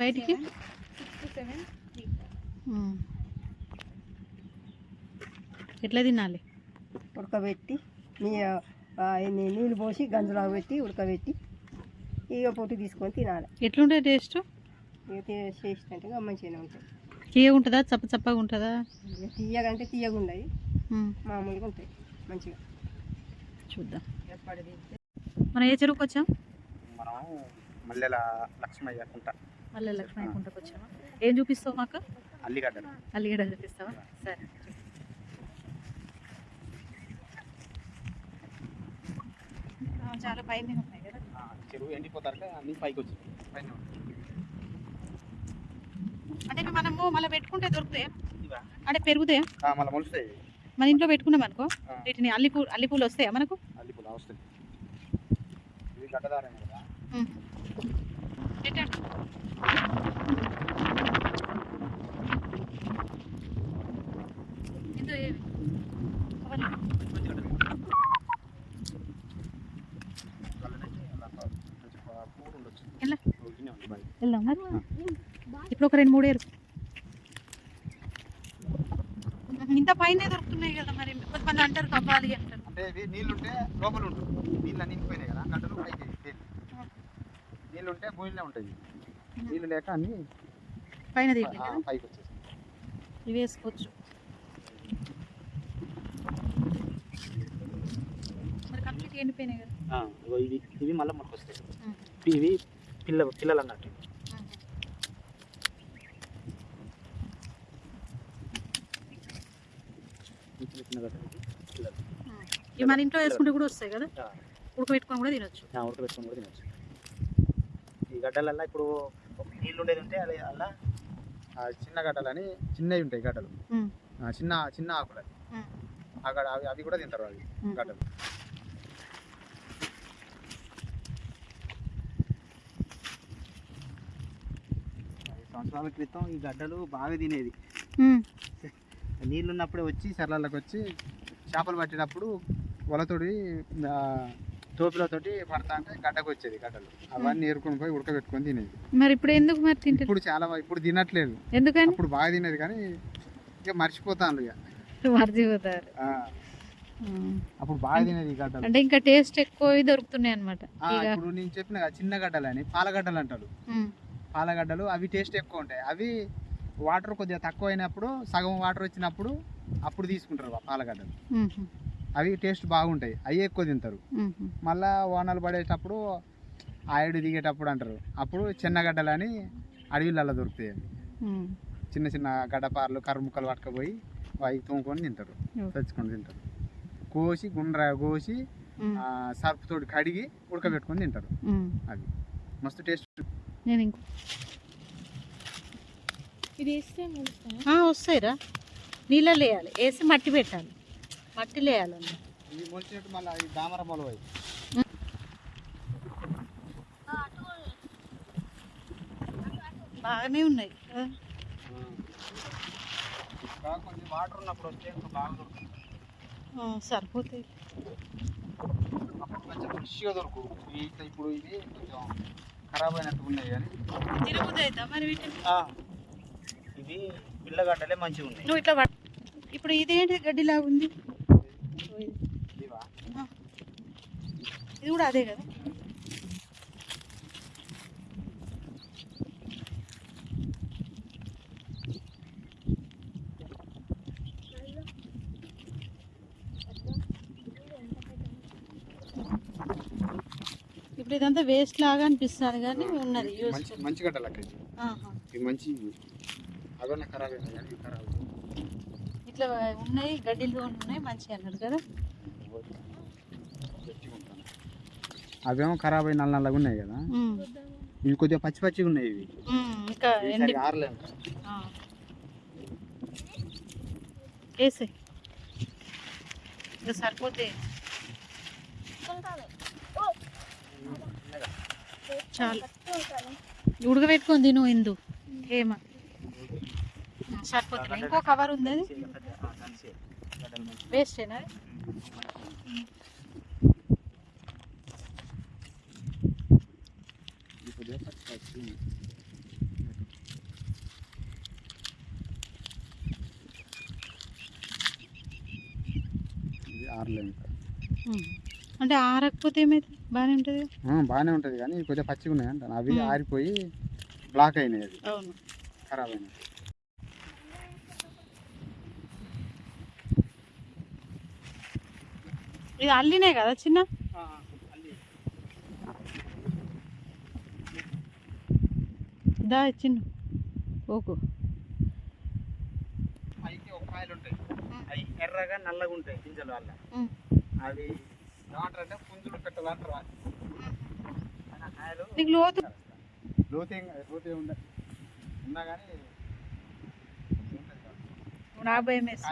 బయటికి. ఎట్లా తినాలి? ఉడకబెట్టి నీళ్ళు పోసి గంజులా పెట్టి ఉడకబెట్టి ఇక పొట్టు తీసుకొని తినాలి. ఎట్లుంటుంది టేస్ట్? టేస్ట్ అంటే మంచిగానే ఉంటుంది. తీయగా ఉంటుందా? చప్ప చప్పగా ఉంటుందా? ఇక తీయగంటే తీయగా ఉమ్. మామూలుగా ఉంటాయి మంచిగా. చూద్దాం. మనం ఏ చెరువుకి వచ్చాం? మనం మల్లెల లక్ష్మయ్య కుంట. మళ్ళీ లక్ష్మీ కుంటకు వచ్చామా ఏం చూపిస్తావు మాకు? అల్లిగడ్డలు. అల్లిగడ్డ చూపిస్తావా? సరే. చాలా పైన ఉన్నాయి కదా? చెరువు ఎండిపోతారు అన్ని పైకి వచ్చాయి పైన. అంటే మనము మళ్ళీ పెట్టుకుంటే దొరుకుతాయా? అంటే పెరుగుతాయా? మళ్ళీ మొలుస్తాయి. మన ఇంట్లో పెట్టుకున్నాం అనుకో. వీటిని అల్లిపూ అల్లిపూలు వస్తాయా మనకు? అల్లిపూలు వస్తాయి. వెళ్దాం మరి ఇప్పుడు ఒక రెండు మూడు ఏరు. ఇంత పైన దొరుకుతున్నాయి కదా మరి. కొంతమంది అంటారు కవ్వాలి అంటారు. అంటే నీళ్ళు ఉంటే లోపల ఉంటుంది నీళ్ళు నిండిపోయినాయి కదా. గంటలు పైకి. నీళ్ళు ఉంటే భూమిలో ఉంటాయి నీళ్ళు లేక అన్ని పైన పైకి వచ్చేసి ఇవి వేసుకోవచ్చు. ఇవి ఇవి మళ్ళీ మనకు వస్తాయి. ఇవి పిల్ల పిల్లలు అన్నట్టు మన ఇంట్లో వేసుకుంటే కూడా వస్తాయి కదా. ఉడకబెట్టుకొని కూడా తినొచ్చు. ఉడకబెట్టుకొని కూడా తినచ్చు. గడ్డలల్లో ఇప్పుడు నీళ్ళు ఉండేది ఉంటే అలా అలా చిన్న గడ్డలని చిన్నవి ఉంటాయి గడ్డలు. చిన్న చిన్న ఆకులు గడ్డ అవి అవి కూడా తింటారు అవి. గడ్డలు. సంవత్సరాల క్రితం ఈ గడ్డలు బాగా తినేది. నీళ్ళు ఉన్నప్పుడే వచ్చి సరళలకు వచ్చి చేపలు పట్టేటప్పుడు వలతోటి ఆ, తోపులతోటి పడతా అంటే గడ్డకు వచ్చేది గడ్డలు. అవన్నీ ఏరుకొని పోయి ఉడకబెట్టుకొని తినేది. మరి ఇప్పుడు ఎందుకు మరి తింటారు? ఇప్పుడు చాలా ఇప్పుడు తినట్లేదు. ఎందుకని? అప్పుడు బాగా తినేది కానీ ఇక మర్చిపోతాను ఇక. మర్చిపోతారు. అప్పుడు బాగా తినేది గడ్డలు. అంటే ఇంకా టేస్ట్ ఎక్కువ దొరుకుతున్నాయి అనమాట ఇప్పుడు నేను చెప్పిన చిన్న గడ్డలని పాలగడ్డలు అంటారు. పాలగడ్డలు అవి టేస్ట్ ఎక్కువ ఉంటాయి. అవి వాటర్ కొద్దిగా తక్కువ అయినప్పుడు సగం వాటర్ వచ్చినప్పుడు అప్పుడు తీసుకుంటారు పాలగడ్డలు. అవి టేస్ట్ బాగుంటాయి. అవి ఎక్కువ తింటారు. మళ్ళా వానలు పడేటప్పుడు ఆయుడు దిగేటప్పుడు అంటారు. అప్పుడు చిన్నగడ్డలు అని అడవిలలో దొరుకుతాయి. చిన్న చిన్న గడ్డపారలు కర్ర ముక్కలు పట్టుకపోయి అవి తోముకొని తింటారు. తెచ్చుకొని తింటారు. కోసి గుండ్ర కోసి సర్పుతోటి కడిగి ఉడకబెట్టుకొని తింటారు. అవి మస్తు టేస్ట్ నేను ఇంకో ఇది వేస్తే వస్తాయిరా. నీళ్ళలో వేయాలి. వేసి మట్టి పెట్టాలి. మొలిచినట్టు మళ్ళీ దామర మొలవై బాగానే ఉన్నాయి. కొంచెం వాటర్ ఉన్నప్పుడు వస్తే బాగా దొరుకుతుంది. ఆ, సరిపోతాయి. అప్పుడు కొంచెం ఫ్రెష్గా దొరుకు ఇప్పుడు ఇవి కొంచెం ఖరాబ్ అయినట్టు ఉన్నాయి కానీ తినబుద్ధి అవుతా మరి వీటిని? ఇవి పిల్లగడ్డలే మంచిగా ఉన్నాయి నువ్వు ఇట్లా ఇప్పుడు ఇదేంటి గడ్డిలాగా ఉంది ఇది కూడా అదే కదా? ఇప్పుడు ఇదంతా వేస్ట్ లాగా అనిపిస్తుంది కానీ ఉన్నది మంచి మంచి గడ్డలు అక్క ఇవి. ఇవి మంచి ఇవి అదొన్న ఖరాబ్ అయినాయి కానీ ఖరాబ్ ఇట్లా ఉన్నాయి గడ్డిలు ఉన్నాయి మంచిగా అన్నాడు కదా. అవేమో ఖరాబ్ అయి నల్ల నల్లగా ఉన్నాయి కదా. ఇవి కొద్దిగా పచ్చి పచ్చిగా ఉన్నాయి ఇవి. ఇంకా ఆరలేము వేసే ఇంకా. సరిపోతే. చాలు. ఉడకబెట్టుకొని తిను ఎందు ఏమ సరిపోతుంది. ఇంకో కవర్ ఉంది అది వేస్టేనా? అంటే ఆరకపోతే ఏమైతే బాగానే ఉంటుంది? బాగానే ఉంటుంది కానీ కొద్దిగా పచ్చిగా ఉన్నాయి అంటే అవి ఆరిపోయి బ్లాక్ అయినాయి అది ఖరాబ్ అయినాయి. ఇది అల్లినే కదా చిన్న? దా చిన్న. ఓకు పైకి ఒక కాయలు ఉంటాయి. అవి ఎర్రగా నల్లగా ఉంటాయి గింజలు వల్ల. అవి ఏమంటారు అంటే పుంజులు. ఆ కాయలు నీకు లోతు లోతే లోతే ఉండ ఉన్నా కానీ ఉంటుంది కదా. నా భయం వేసి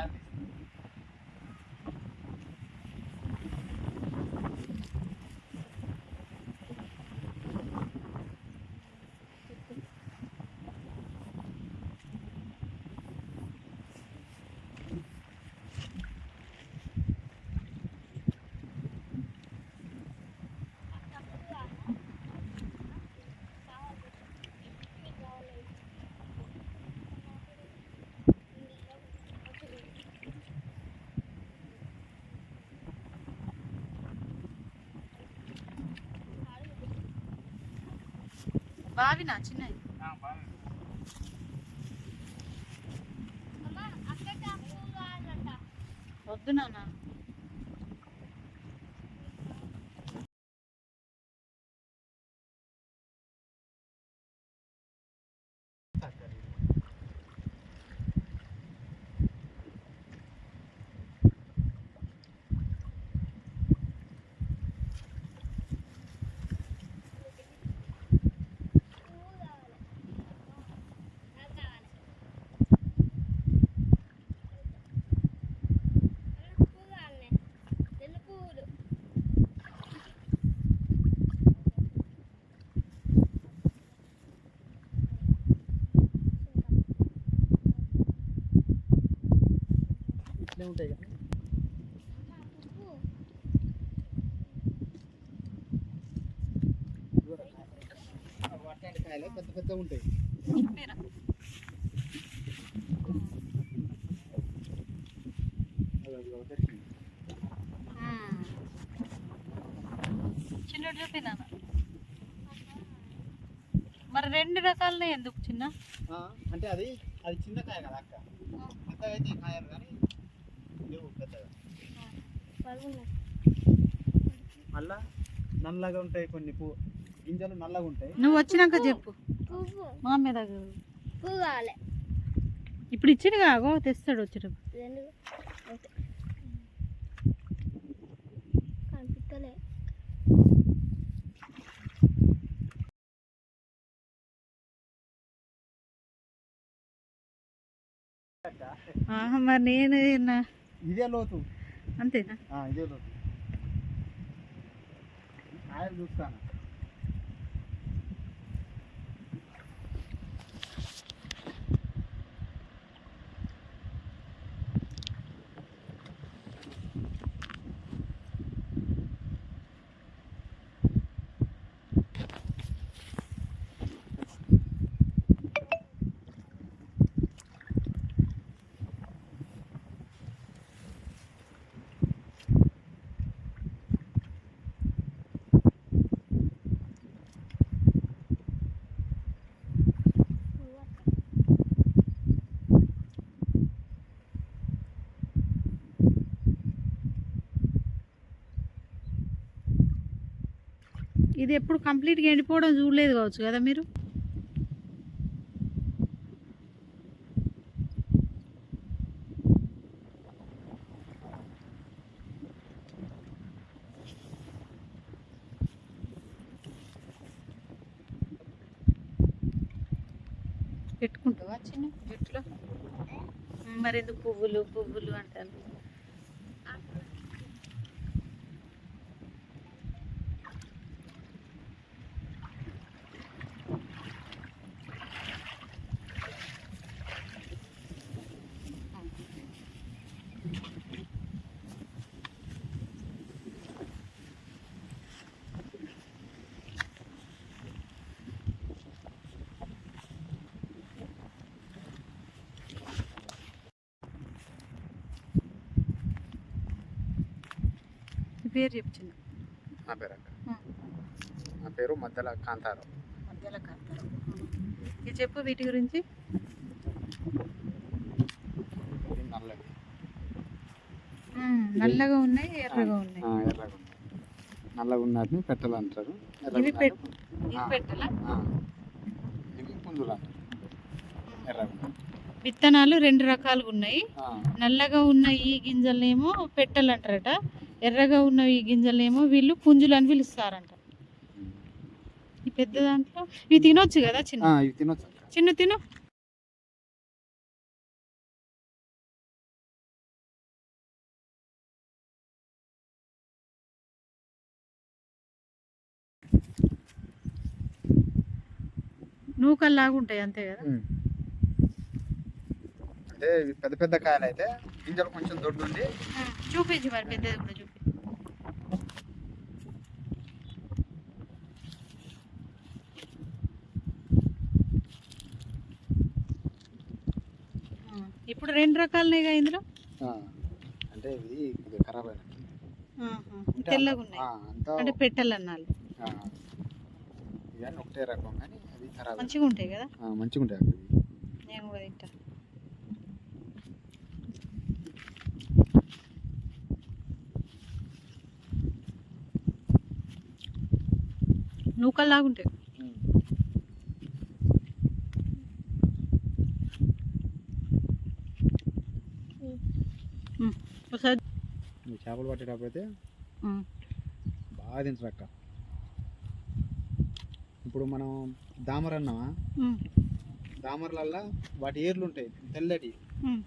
బావినా చిన్న ఆ, బాగా. వద్దు నాన్న. ఇట్లే ఉంటాయి కానీ కాయలు పెద్ద పెద్ద ఉంటాయి. చిన్నోడు చూపి నాన్న మరి రెండు రకాలనే ఎందుకు చిన్న అంటే అది అది చిన్న కాయ కదా అక్క ఈ కాయలు కానీ మళ్ళా నల్లగా ఉంటాయి కొన్ని పూ గింజలు నల్లగా ఉంటాయి. నువ్వు వచ్చినాక చెప్పు. పువ్వు. మా మీద పువ్వు కావాలి. ఇప్పుడు ఇచ్చిండు కాగో తెస్తాడు ఓకే కనిపిస్తలే. ఆహా, మరి నేను ఇదే లోతు. అంతేనా? ఇదే లోతు. కాయలు చూస్తాను? ఇది ఎప్పుడు కంప్లీట్గా ఎండిపోవడం చూడలేదు కావచ్చు కదా మీరు? పెట్టుకుంటావా చిన్న? చెట్లో మరి ఎందుకు పువ్వులు పువ్వులు అంటాను పేరు చెప్పింది నా పేరు అక్క నా పేరు మధ్యల కాంతారావు. మధ్యలో కాస్తారు ఇది చెప్పు వీటి గురించి. నల్లగా ఉన్నాయి ఎర్రగా ఉన్నాయి. ఆ, ఎర్రగా ఉంది నల్లగా ఉన్నటిని పెట్టాలంటారు ఎర్రగా ఇవి. పెట్టాలా. ఇవి పుంజులు. అంటారు ఎర్రగా ఉన్నాయి. విత్తనాలు రెండు రకాలుగా ఉన్నాయి. నల్లగా ఉన్న ఈ గింజలనేమో పెట్టాలంటారట ఎర్రగా ఉన్న ఈ గింజలనేమో వీళ్ళు పుంజులు అని పిలుస్తారంట ఈ పెద్ద దాంట్లో ఇవి తినొచ్చు కదా చిన్న ఇవి తినొచ్చు. చిన్న తిను నూకల్లాగా ఉంటాయి అంతే కదా. అంటే పెద్ద పెద్ద కాయలు అయితే గింజలు కొంచెం దొడ్డు చూపించు మరి పెద్దది కూడా ఇప్పుడు రెండు రకాలున్నాయిగా ఇందులో? అంటే ఇది ఖరాబ్ అయినట్టు తెల్లగా ఉన్నాయి అంటే పెట్టాలన్నాళ్ళు. ఆ, ఇవన్నీ ఒకటే రకం కానీ అవి ఖరాబ్ మంచిగా ఉంటాయి కదా? మంచిగా ఉంటాయి ఇవి. నేను కూడా తింటా. నూకల్లాగా ఉంటాయి ఉమ్. ఒకసారి ఈ చేపలు పట్టేటప్పుడు అయితే. బాగా తింటారు అక్క ఇప్పుడు మనం దామర అన్నామా. దామరలల్లా వాటి ఏర్లు ఉంటాయి తెల్లటి.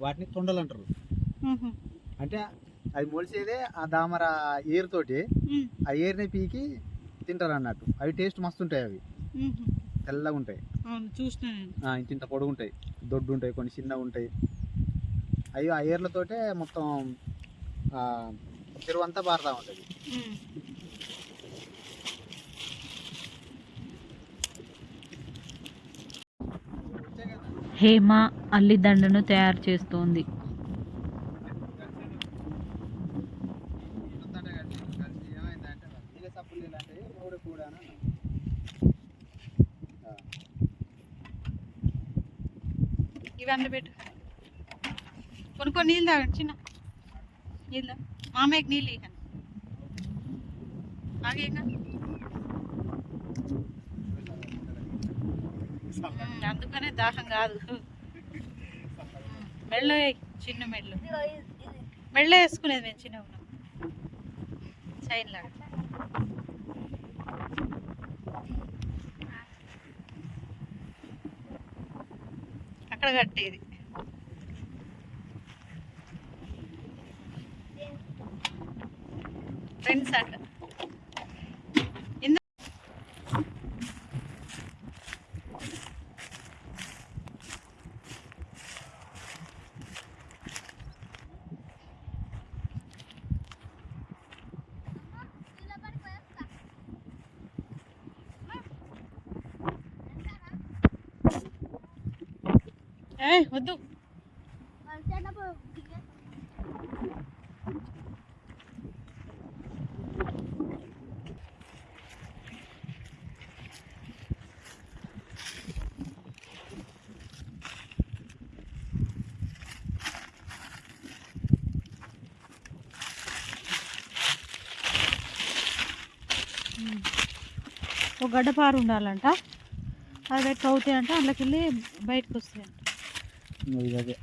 వాటిని తొండలు అంటారు. అంటే అది మొలిసేదే ఆ దామర ఏరుతోటి ఉమ్. ఆ ఏరుని పీకి తింటారు అన్నట్టు అవి టేస్ట్ మస్తు ఉంటాయి అవి. తెల్లగా ఉంటాయి ఇంత ఇంత పొడుగు ఉంటాయి దొడ్డు ఉంటాయి కొన్ని చిన్నగా ఉంటాయి అవి ఆ ఏర్లతోటే మొత్తం ఆ, చెరువు అంతా పారుతూ ఉంటుంది. హేమ అల్లిదండను తయారు చేస్తోంది. ఇవన్నీ పెట్టు. కొన్ని కొన్ని నీళ్ళు తాగండి చిన్న. నీళ్ళు మామయ్యకి నీళ్ళు ఇక ఆగేగా అందుకనే దాహం కాదు. మెళ్ళ చిన్న మెళ్ళు. మెళ్ళ వేసుకునేది మేము చిన్న ఉన్నాం చైన్ లాగా. అక్కడ కట్టేది. ഫ്രണ്ട്സ് ആട്ട് ഇന്ന് ഏ വദ്ദു ചേട്ടാ గడ్డపారు ఉండాలంట అది ఎట్లా అవుతాయి అంటే అందులోకి వెళ్ళి బయటకు వస్తాయంట అదే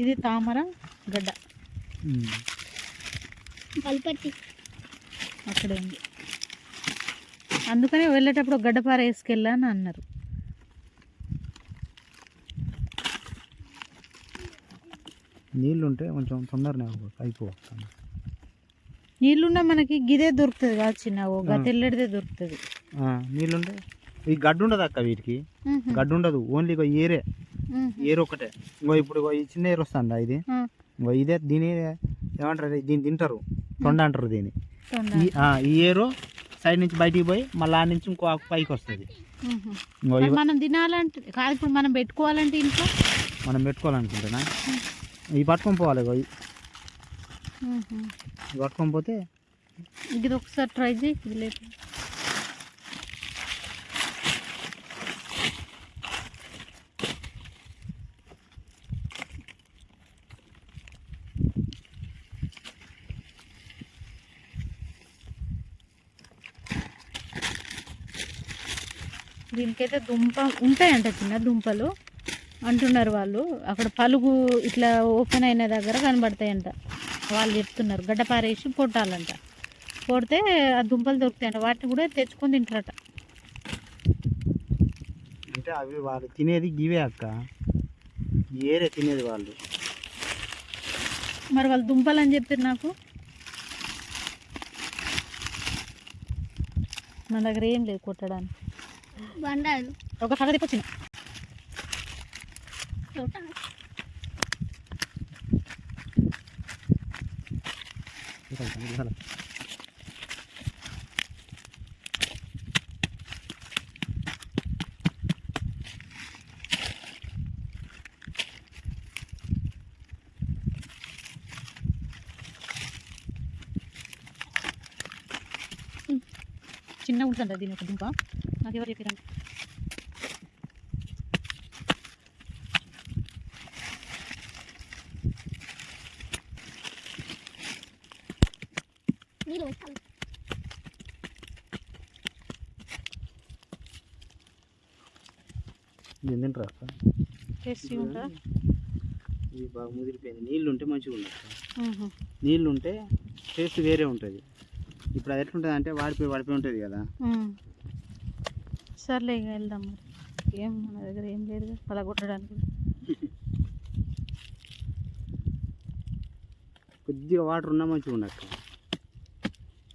ఇది తామర గడ్డ. పల్పట్టి అక్కడ ఉంది. అందుకనే వెళ్ళేటప్పుడు గడ్డపార వేసుకెళ్ళని అన్నారు నీళ్ళు ఉంటే కొంచెం తొందరనే అయిపోతుంది నీళ్ళున్నా మనకి గిదే దొరుకుతుంది కాదు చిన్న ఓ దొరుకుతుంది. నీళ్ళుంటే ఈ గడ్డు ఉండదు అక్క వీటికి. గడ్డు ఉండదు ఓన్లీ ఏరే. ఏరు ఒకటే. ఇంకో ఇప్పుడు ఈ చిన్న ఏరు వస్తుందా ఇది? ఇంకో ఇదే దీని ఏమంటారు? దీన్ని తింటారు. తొండ అంటారు దీన్ని. ఈ ఆ, ఈ ఏరు సైడ్ నుంచి బయటికి పోయి మళ్ళీ ఆ నుంచి ఇంకో పైకి వస్తుంది. మనం తినాలంటే కాదు ఇప్పుడు మనం పెట్టుకోవాలంటే ఇంట్లో? మనం పెట్టుకోవాలనుకుంటున్నా. ఇవి పట్టుకొని పోవాలి ఇవి పట్టుకొని పోతే ఇది ఒకసారి ట్రై చేయి ఇది లేదు. దీనికైతే దుంప ఉంటాయంట చిన్న దుంపలు. అంటున్నారు వాళ్ళు. అక్కడ పలుగు ఇట్లా ఓపెన్ అయిన దగ్గర కనబడతాయంట. వాళ్ళు చెప్తున్నారు. గడ్డ పారేసి పొట్టాలంట కొడితే ఆ దుంపలు దొరుకుతాయంట. వాటిని కూడా తెచ్చుకొని తింటారట. అంటే అవి వాళ్ళు తినేది గివే అక్క. ఏరే తినేది వాళ్ళు. మరి వాళ్ళు దుంపలు అని చెప్పారు నాకు. మన దగ్గర ఏం లేదు కొట్టడానికి. బండాలు ఒక సగ తెప్పొచ్చిన చూడాలి చిన్న ఉంటుంది దీని ఒక దుంప నాకు ఎవరు చెప్పారండి నీళ్ళు పెట్టాలి దీన్ని తింటారా అక్క? టేస్టీ ఉంటుందా ఇది బాగా ముదిరిపోయింది. నీళ్ళు ఉంటే మంచిగా ఉండదు. నీళ్ళు ఉంటే టేస్ట్ వేరే ఉంటుంది. ఇప్పుడు అది ఎట్లుంటుంది అంటే వాడిపోయి వాడిపోయి ఉంటుంది కదా. సర్లే ఇక వెళ్దాం మరి. ఏం మన దగ్గర ఏం లేదు అలా కొట్టడానికి. కొద్దిగా వాటర్ ఉన్నా మంచిగా ఉండక్క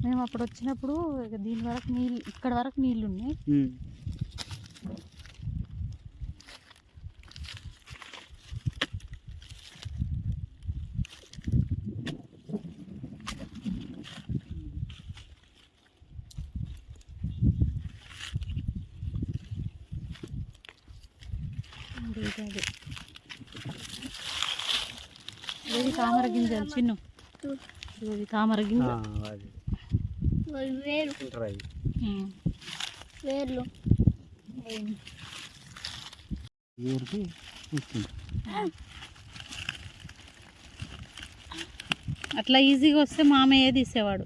మేము అప్పుడు వచ్చినప్పుడు ఇక దీని వరకు నీళ్ళు ఇక్కడ వరకు నీళ్ళు ఉన్నాయి ఇది ఇది అది. ఇది తామర గింజలు చిన్ను. ఇది తామర గింజ. అది. ఇవి వేరు. తింటారు అవి ఉమ్. వేర్లు. ఊరికి తీసుకుంటారు అట్లా ఈజీగా వస్తే మామయ్య తీసేవాడు.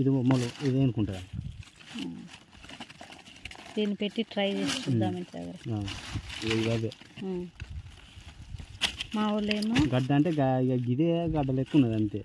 ఇది మొలు ఇది అనుకుంటా. దీన్ని పెట్టి ట్రై చేసి చూద్దాం ఇంటి దగ్గర. ఇది అదే. ఉమ్. మా వాళ్ళు ఏమో గడ్డ అంటే ఇక గిదే గడ్డ లెక్క ఉన్నది అంతే.